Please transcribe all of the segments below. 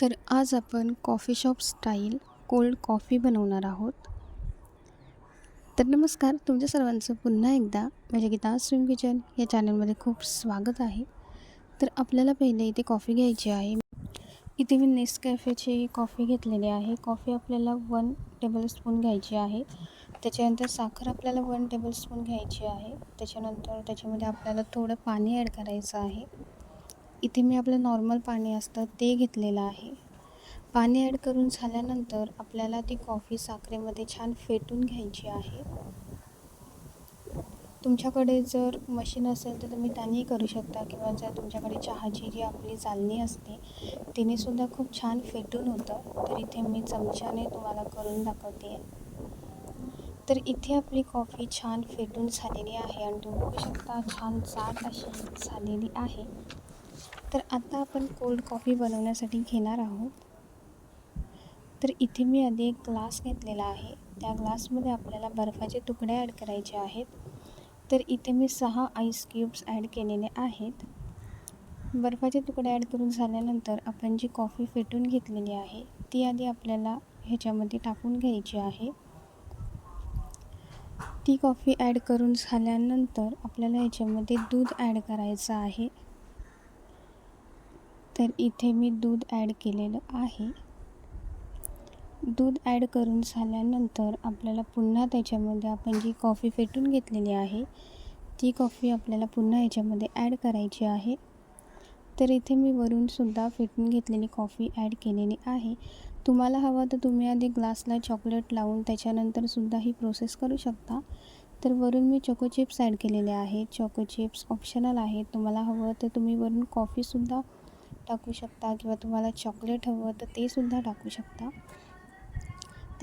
तर आज आपण coffee shop style cold coffee बनवणार आहोत. तर नमस्कार तुमच्या सर्वांचं पुन्हा एकदा माझ्या गीता स्विम किचन या चॅनलमध्ये खूप स्वागत आहे. तर आपल्याला पहिले इथे कॉफी घ्यायची आहे. इथे मी नेसकॅफेची कॉफी घेतलेली आहे. कॉफी आपल्याला वन टेबलस्पून घ्यायची आहे. त्याच्यानंतर साखर आपल्याला वन टेबलस्पून घ्यायची आहे. त्याच्यानंतर त्याच्यामध्ये आपल्याला थोडं पाणी ॲड करायचं आहे. इथे मी आपलं नॉर्मल पाणी असतं ते घेतलेलं आहे. पाणी ॲड करून झाल्यानंतर आपल्याला ती कॉफी साखरेमध्ये छान फेटून घ्यायची आहे. तुमच्याकडे जर मशीन असेल तर तुम्ही त्यानेही करू शकता किंवा जर तुमच्याकडे चहाची जी आपली चालणी असते तिनेसुद्धा खूप छान फेटून होतं. तर इथे मी चमच्याने तुम्हाला करून दाखवते. तर इथे आपली कॉफी छान फेटून झालेली आहे आणि तुम्ही बघू शकता छान जात अशी झालेली आहे. तर आता आपण कोल्ड कॉफी बनवण्यासाठी घेणार आहोत. तर इथे मी आधी एक ग्लास घेतलेला आहे. त्या ग्लासमध्ये आपल्याला बर्फाचे तुकडे ॲड करायचे आहेत. तर इथे मी सहा आईस क्यूब्स ॲड केलेले आहेत. बर्फाचे तुकडे ॲड करून झाल्यानंतर आपण जी कॉफी फेटून घेतलेली आहे ती आधी आपल्याला ह्याच्यामध्ये टाकून घ्यायची आहे. ती कॉफी ॲड करून झाल्यानंतर आपल्याला ह्याच्यामध्ये दूध ॲड करायचं आहे. तर इथे मी दूध ॲड केलेलं आहे. दूध ॲड करून झाल्यानंतर आपल्याला पुन्हा त्याच्यामध्ये आपण जी कॉफी फेटून घेतलेली आहे ती कॉफी आपल्याला पुन्हा याच्यामध्ये ॲड करायची आहे. तर इथे मी वरूनसुद्धा फेटून घेतलेली कॉफी ॲड केलेली आहे. तुम्हाला हवं तर तुम्ही आधी ग्लासला चॉकलेट लावून त्याच्यानंतरसुद्धा ही प्रोसेस करू शकता. तर वरून मी चोको चिप्स ॲड केलेले आहेत चोको चिप्स ऑप्शनल आहेत. तुम्हाला हवं तर तुम्ही वरून कॉफीसुद्धा टाकू शकता किंवा तुम्हाला चॉकलेट हवं तर ते सुद्धा टाकू शकता.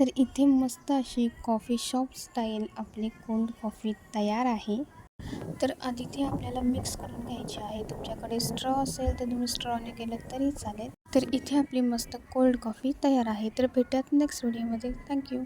तर इथे मस्त अशी कॉफी शॉप स्टाईल आपली कोल्ड कॉफी तयार आहे. तर आधी आपल्याला मिक्स करून घ्यायची आहे. तुमच्याकडे स्ट्रॉ असेल तर तुम्ही स्ट्रॉने केलं तरी चालेल. तर इथे आपली मस्त कोल्ड कॉफी तयार आहे. तर भेटूयात नेक्स्ट व्हिडिओमध्ये थँक्यू